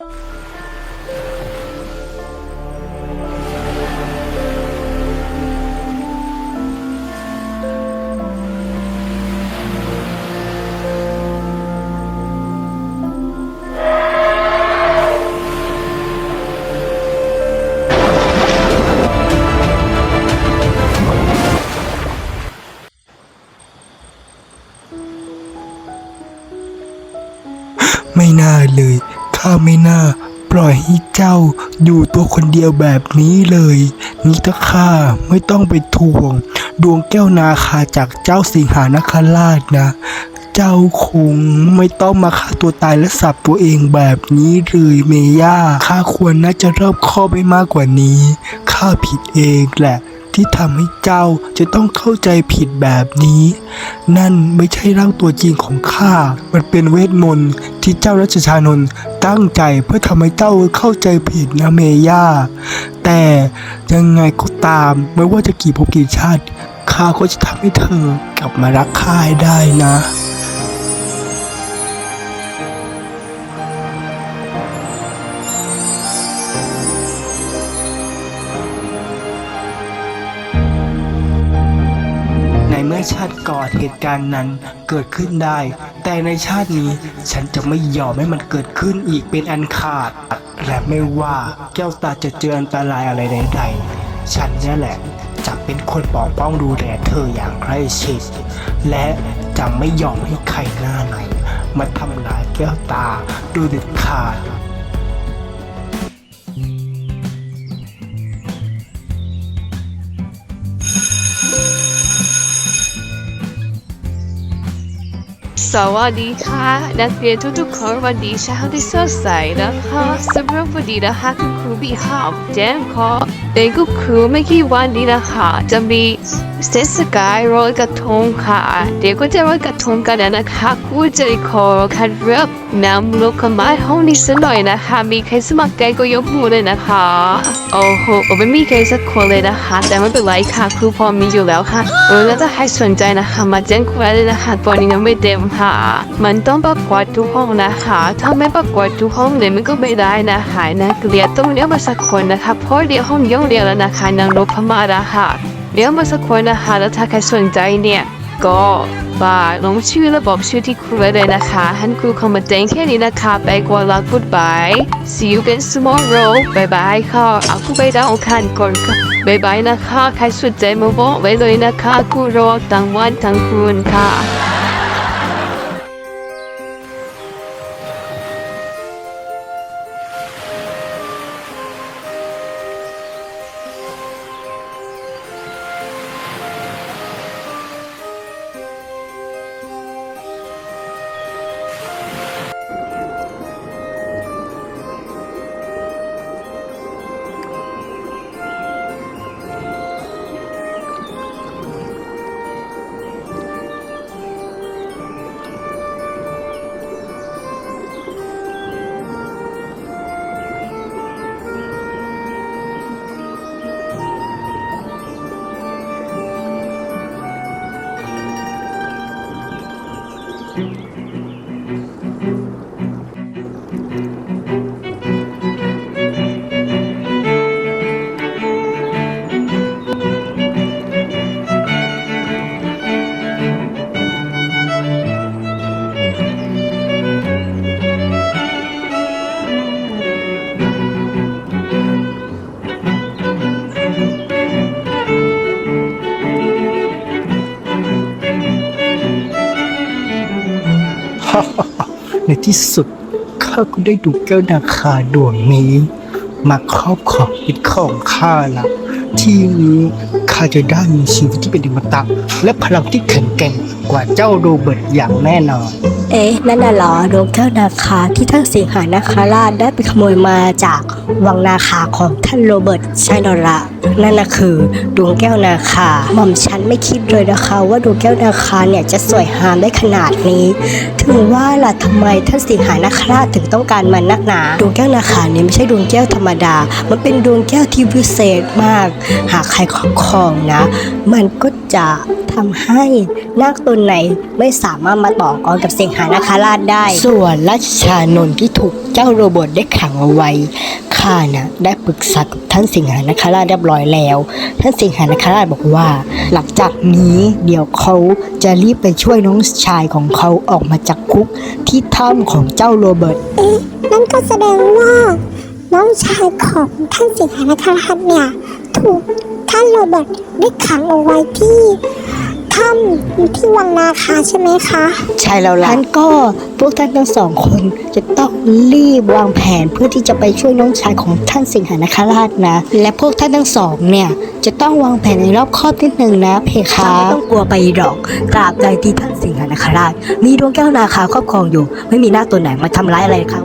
ไม่น่าเลย ข้าไม่น่าปล่อยให้เจ้าอยู่ตัวคนเดียวแบบนี้เลยนี่ถ้าข้าไม่ต้องไปทวง ดวงแก้วนาคาจากเจ้าสิงหานคราชนะ เจ้าคงไม่ต้องมาฆ่าตัวตายและสับตัวเองแบบนี้เลยเมย่าข้าควรน่าจะรอบคอบไปมากกว่านี้ ข้าผิดเองแหละที่ทำให้เจ้าจะต้องเข้าใจผิดแบบนี้ นั่นไม่ใช่ร่างตัวจริงของข้า มันเป็นเวทมนต์ที่เจ้ารัชชานนท์ ตั้งใจเพื่อทำให้เจ้าเข้าใจผิดนะเมย่า แต่ยังไงก็ตามไม่ว่าจะกี่ภพกี่ชาติข้าก็จะทำให้เธอกลับมารักข้าให้ได้นะในเมื่อชาติก่อนเหตุการณ์นั้นเกิดขึ้นได้ แต่ในชาตินี้ฉันจะไม่ยอมให้มันเกิดขึ้นอีกเป็นอันขาด และไม่ว่าแก้วตาจะเจออันตรายอะไรใดๆ ฉันนี่แหละจะเป็นคนปกป้องดูแลเธออย่างใกล้ชิด และจะไม่ยอมให้ใครหน้าไหนมาทำร้ายแก้วตาโดยเด็ดขาด สวัสดีค่ะ นักเรียนทุกๆคนวันนี้เช้าที่สดใสนะคะสำหรับวันนี้นะคะคุณครูบีหอมแจ้งขอเด็กคุณครูไม่กี่วันนี้นะคะ จะมีเทศกาลลอยกระทงค่ะ เด็กก็จะลอยกระทงกันนะคะครูจะขอคัดเลือก น้ำลูกมาห้องนี้สักหน่อยนะคะ มีใครสมัครใจก็ยกมือเลยนะคะ โอ้โหไม่มีใครสักคนเลยนะคะ แต่ไม่เป็นไรค่ะครูพอมีอยู่แล้วค่ะเออแล้วถ้าใครสนใจนะคะ มาแจ้งครูได้เลยนะคะตอนนี้ยังไม่เต็มค่ะ มันต้องประกวดทุกห้องนะคะ ถ้าไม่ประกวดทุกห้องเลยมันก็ไม่ได้นะคะนักเรียนต้องเรียกมาสักคนนะคะเพราะเดี๋ยวห้องย่องเรียนแล้วนะคะนางนพมาศค่ะเรียกมาสักคนนะคะแล้วถ้าใครสนใจเนี่ย ก็มาลงชื่อและบอกชื่อที่ครูไว้เลยนะคะฮันครูเข้ามาแจ้งแค่นี้นะคะไปกว่าลา goodbye see you again tomorrow บายบายค่ะเอาคูไปดาวอังคารก่อนค่ะบายบายนะคะ ใครสนใจมาบอกไว้เลยนะคะครูรอทั้งวันทั้งคืนค่ะ ในที่สุดข้าก็ได้ดูแก้วนาคาดวงนี้ มาครอบครองเป็นของข้าละที่นี้ข้าจะได้มีชีวิตที่เป็นอิมตะและพลังที่แข็งแกร่งกว่าเจ้าโรเบิร์ตอย่างแน่นอน เอ๊ะนั่นน่ะหรอดวงแก้วนาคาที่ท่านสิงหานาคาราชได้ไปขโมยมาจากวังนาคาของท่านโรเบิร์ตใช่นอละนั่นน่ะคือดวงแก้วนาคาหม่อมฉันไม่คิดเลยนะคะ ว่าดวงแก้วนาคาเนี่ยจะสวยงามได้ขนาดนี้ ถึงว่าล่ะทำไมท่านสิงหานาคราชถึงต้องการมันนักหนาดวงแก้วนาคาเนี่ยไม่ใช่ดวงแก้วธรรมดา มันเป็นดวงแก้วที่พิเศษมาก หากใครครอบครองนะ มันก็จะ ทำให้นาคตนไหนไม่สามารถมาต่อกรกับเสียงหานาคราชได้ ส่วนราชชานนท์ที่ถูกเจ้าโรเบิร์ตได้ขังเอาไว้ข้าน่ะได้ปรึกษากับท่านสิงหานาคราชเรียบร้อยแล้ว ท่านสิงหานาคราชบอกว่า หลังจากนี้เดี๋ยวเขาจะรีบไปช่วยน้องชายของเขาออกมาจากคุกที่ถ้ำของเจ้าโรเบิร์ตนั่นก็แสดงว่าน้องชายของท่านสิงหานคราชเนี่ยถูกท่านโรเบิร์ตได้ขังเอาไว้ที่ ถ้ำที่วังนาคาใช่ไหมคะ ใช่แล้วล่ะท่านก็พวกท่านทั้งสองคนจะต้องรีบวางแผนเพื่อที่จะไปช่วยน้องชายของท่านสิงหานาคราชนะ และพวกท่านทั้งสองเนี่ยจะต้องวางแผนในรอบคอบนิดนึงนะเพคะไม่ต้องกลัวไปหรอกตราบใดที่ท่านสิงหานาคราช มีดวงแก้วนาคาครอบครองอยู่ ไม่มีหน้าคตัวไหนมาทำร้ายอะไรเขา